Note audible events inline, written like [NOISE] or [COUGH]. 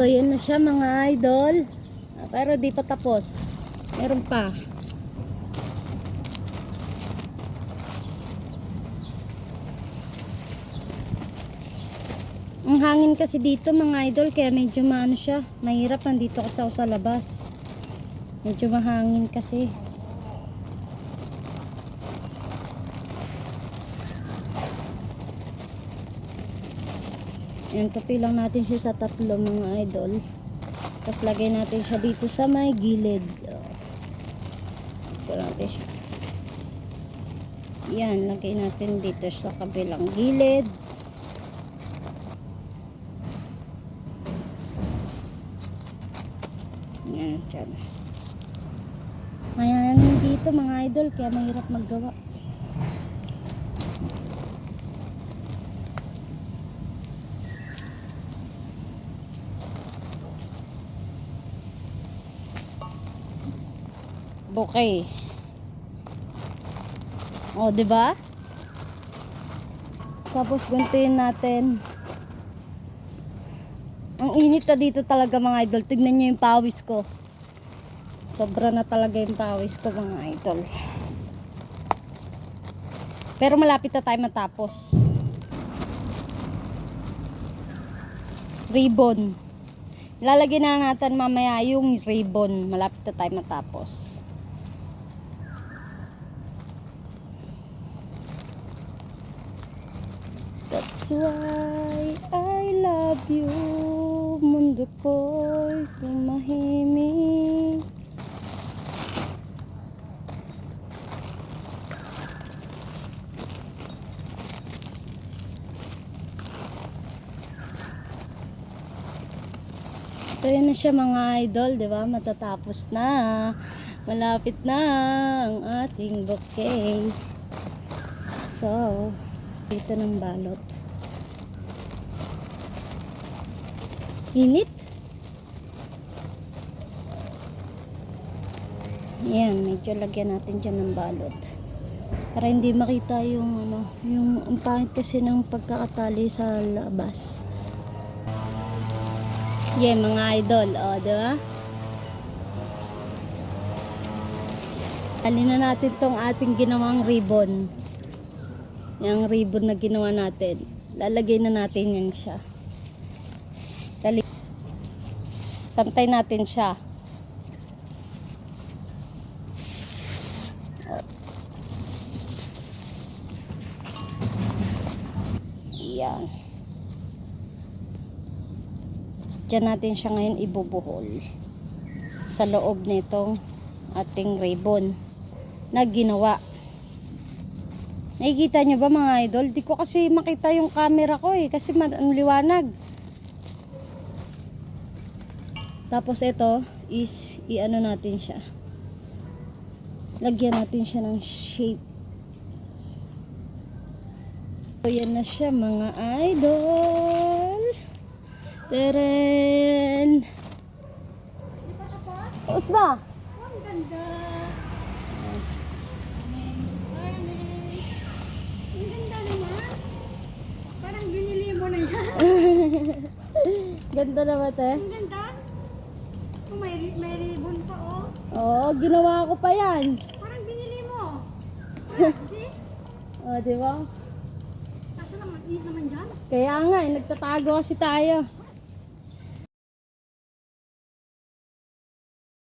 So, yan na siya mga idol. Ah, Pero di pa tapos. Meron pa. Ang hangin kasi dito mga idol, kaya medyo maano siya. Mahirap nandito kasi ako sa labas. Medyo mahangin kasi. Ayan, tupi lang natin siya sa tatlo mga idol. Tapos lagay natin siya dito sa may gilid. Ito natin siya. Yan, lagay natin dito sa kabilang gilid. Yan, dyan. Ayan, dito mga idol, kaya mahirap maggawa. Bouquet. O, di ba? Tapos gantuin natin. Ang init na dito talaga mga idol. Tignan nyo yung pawis ko. Sobra na talaga yung pawis ko mga idol. Pero malapit na tayo matapos. Ribbon. Ilalagay na natin mamaya yung ribbon. Malapit na tayo matapos. Why I love you Mundo ko'y tumahimik So yun na siya mga idol, 'di ba? Matatapos na. Malapit na ang ating bouquet. So, dito ng balot. Init. Yan, medyo lagyan natin dyan ng balot. Para hindi makita yung ano, yung ang pangit kasi ng pagkakatali sa labas. Yan, mga idol. O, di ba? Alin na natin tong ating ginawang ribbon. Yung ribbon na ginawa natin. Lalagay na natin yan siya. Dali. Pantay natin siya. Yan. Diyan natin siya ngayon ibubuhol sa loob nitong ating ribbon na ginawa. Nakikita nyo ba mga idol? Di ko kasi makita yung camera ko eh. Kasi ang liwanag. Tapos ito is i-ano natin siya. Lagyan natin siya ng shape. So yan na siya mga idol. Teren! Tapos na? Ang ganda. Ang ganda naman. Parang binili mo na yan. [LAUGHS] Ganda na ba te? Ang ganda. Oh, may, ri- may ribbon pa oh. Oo, ginawa ko pa yan. Parang binili mo. [LAUGHS] Wala, See? O, di ba? Kaso naman, init naman dyan. Kaya nga, eh, nagtatago kasi tayo.